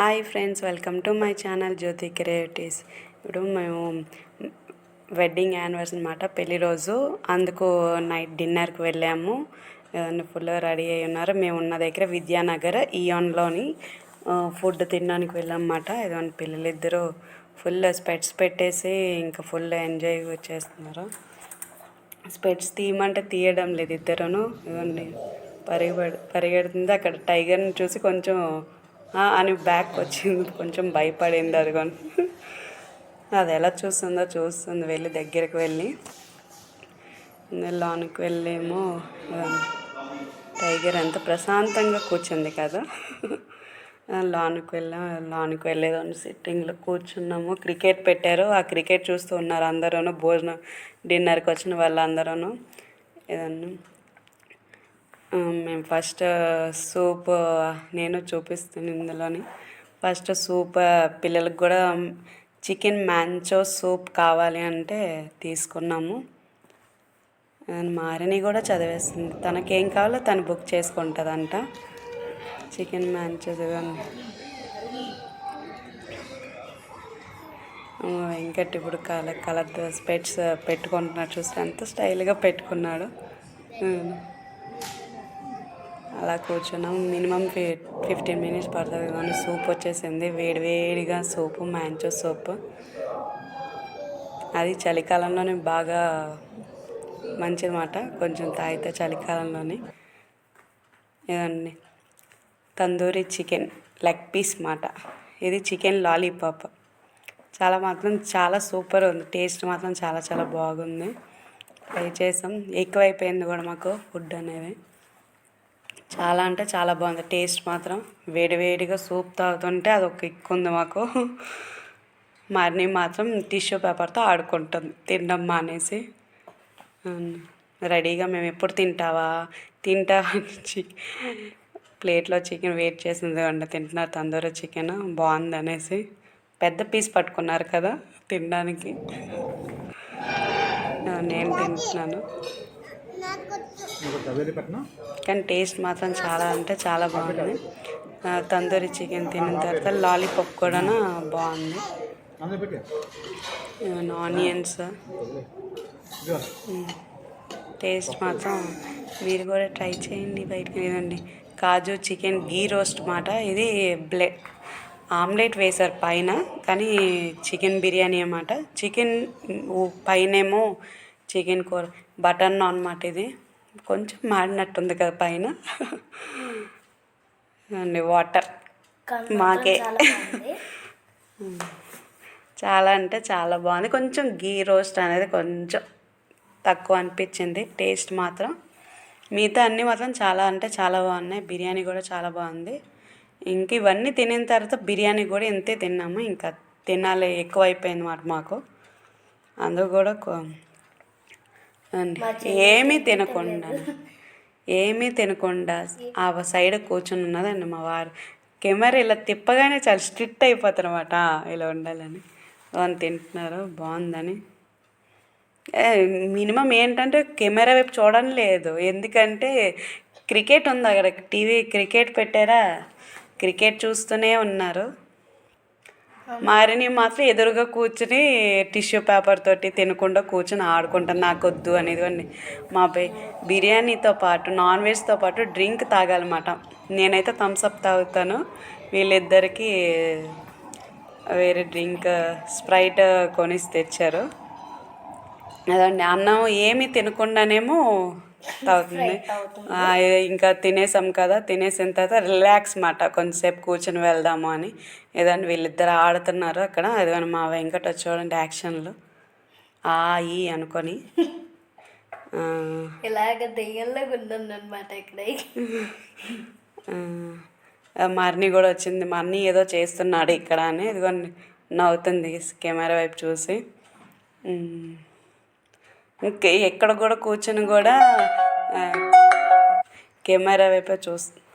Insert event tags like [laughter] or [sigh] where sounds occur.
Hi friends welcome to my channel Jyothi creatives. ఇప్పుడు మేము wedding anniversary అనమాట పెళ్ళి రోజు. అందుకు నైట్ డిన్నర్కి వెళ్ళాము. ఫుల్ రెడీ అయి ఉన్నారు. మేము ఉన్న దగ్గర విద్యానగర్ ఇయాన్లోని ఫుడ్ తినడానికి వెళ్ళామన్నమాట ఏదైనా ఏదో ఇద్దరు ఫుల్ స్పెట్స్ పెట్టేసి ఇంకా ఫుల్ ఎంజాయ్ చేస్తున్నారు. స్పెట్స్ తీయమంటే తీయడం లేదు ఇద్దరును. ఇవ్వండి పరిగెడు పరిగెడుతుంది. అక్కడ టైగర్ని చూసి కొంచెం అని బ్యాక్ వచ్చింది. కొంచెం భయపడింది అది అది ఎలా చూస్తుందో చూస్తుంది. వెళ్ళి దగ్గరికి వెళ్ళి. లోనికి వెళ్ళేమో టైగర్ ఎంత ప్రశాంతంగా కూర్చుంది కదా. లాన్కి వెళ్ళాం లాన్కి వెళ్ళేదాన్ని సిట్టింగ్లో కూర్చున్నాము. క్రికెట్ పెట్టారు. ఆ క్రికెట్ చూస్తూ ఉన్నారు అందరూ భోజనం డిన్నర్కి వచ్చిన వాళ్ళందరూ ఏదన్నా మేము ఫస్ట్ సూప్ uh, uh, నేను చూపిస్తాను ఇందులోని. ఫస్ట్ సూప్ uh, పిల్లలకు కూడా చికెన్ మ్యాంచో సూప్ కావాలి అంటే తీసుకున్నాము. మారిని కూడా చదివేస్తుంది తనకేం కావాలో తను బుక్ చేసుకుంటుందంట. చికెన్ మ్యాంచో వెంకట్ ఇప్పుడు కలర్ కలర్ స్పెట్స్ పెట్టుకుంటున్నాడు. చూస్తే ఎంత స్టైల్గా పెట్టుకున్నాడు. అలా కూర్చున్నాం. మినిమం ఫి ఫిఫ్టీన్ మినిట్స్ పడుతుంది కానీ సూప్ వచ్చేసింది. వేడి వేడిగా సూపు మ్యాంచో సూప్. అది చలికాలంలోనే బాగా మంచిదన్నమాట. కొంచెం తాగితే చలికాలంలోనే. ఇదండి. తందూరి చికెన్ లెగ్ పీస్ మాట ఇది చికెన్ లాలీపాప్. చాలా మాత్రం చాలా సూపర్ ఉంది. టేస్ట్ మాత్రం చాలా చాలా బాగుంది. ట్రై చేసాం. ఎక్కువైపోయింది కూడా మాకు ఫుడ్ అనేది. చాలా అంటే చాలా బాగుంది. టేస్ట్ మాత్రం వేడివేడిగా సూప్ తాగుతుంటే అది ఒక ఎక్కువ ఉంది మాకు. మార్నింగ్ మాత్రం టిష్యూ పేపర్తో ఆడుకుంటుంది. తినడం మానేసి. రెడీగా మేము ఎప్పుడు తింటావా? తింటావా చి ప్లేట్లో చికెన్ వెయిట్ చేసింది అండి తింటున్నారు తందూరి చికెన్. బాగుంది అనేసి. పెద్ద పీస్ పట్టుకున్నారు కదా తినడానికి. నేను తింటున్నాను. కానీ టేస్ట్ మాత్రం చాలా అంటే చాలా బాగుంది. తందూరి చికెన్ తిన్న తర్వాత లాలీపాప్ కూడా బాగుంది. ఆనియన్స్. టేస్ట్ మాత్రం మీరు కూడా ట్రై చేయండి బయటకు లేదండి కాజు చికెన్ గీ రోస్ట్ మాట. ఇది బ్లె ఆమ్లెట్ వేశారు పైన కానీ చికెన్ బిర్యానీ అన్నమాట. చికెన్ పైనేమో చికెన్ కూర బటర్ నాన్ మాట ఇది. కొంచెం మాడినట్టుంది కదా పైన. అండి వాటర్. మాకే. [laughs] చాలా అంటే చాలా బాగుంది. కొంచెం గీ రోస్ట్ అనేది కొంచెం తక్కువ అనిపించింది. టేస్ట్ మాత్రం. మిగతా అన్నీ మాత్రం చాలా అంటే చాలా బాగున్నాయి. బిర్యానీ కూడా చాలా బాగుంది. ఇంక ఇవన్నీ తినిన తర్వాత బిర్యానీ కూడా ఇంతే తిన్నాము. ఇంకా తినాలి. ఎక్కువ అయిపోయింది మాట మాకు. అందుకు కూడా ఏమీ తినకుండా. ఏమీ తినకుండా ఆ సైడ్ కూర్చొని ఉన్నదండి మా వారు. కెమెరా ఇలా తిప్పగానే చాలా స్ట్రిక్ట్ అయిపోతారు అనమాట ఇలా ఉండాలని. వాళ్ళు తింటున్నారు బాగుందని. మినిమం ఏంటంటే కెమెరా వైపు చూడడం లేదు. ఎందుకంటే క్రికెట్ ఉంది అక్కడ. టీవీ క్రికెట్ పెట్టారా? క్రికెట్ చూస్తూనే ఉన్నారు. మారిని మాత్రం ఎదురుగా కూర్చుని టిష్యూ పేపర్ తోటి తినకుండా కూర్చుని ఆడుకుంటాను. నాకు వద్దు అనేది అని మా అబ్బాయి బిర్యానీతో పాటు నాన్ వెజ్తో పాటు డ్రింక్ తాగాలన్నమాట. నేనైతే థమ్స్అప్ తాగుతాను. వీళ్ళిద్దరికి వేరే డ్రింక్ స్ప్రైట్ కొనిసి తెచ్చారు. అదండి. అన్నం ఏమీ తినకుండానేమో ఆ, ఇంకా తినేసాం కదా తినేసిన తర్వాత రిలాక్స్ మాట కొంచెంసేపు కూర్చొని వెళ్దాము అని. ఏదండి వీళ్ళిద్దరు ఆడుతున్నారు అక్కడ అదిగోని మా వెంకట చూడండి యాక్షన్లు. ఆ ఈ అనుకొని. ఇలాగ దెయ్యంలాగా ఉందండి అనమాట ఇక్కడ ఆ, మరిని కూడా వచ్చింది. మరిని ఏదో చేస్తున్నాడు ఇక్కడ అని. ఇదిగోండి నవ్వుతుంది కెమెరా వైపు చూసి. ఎక్కడ కూడా కూర్చొని కూడా కెమెరా వైపే చూస్తు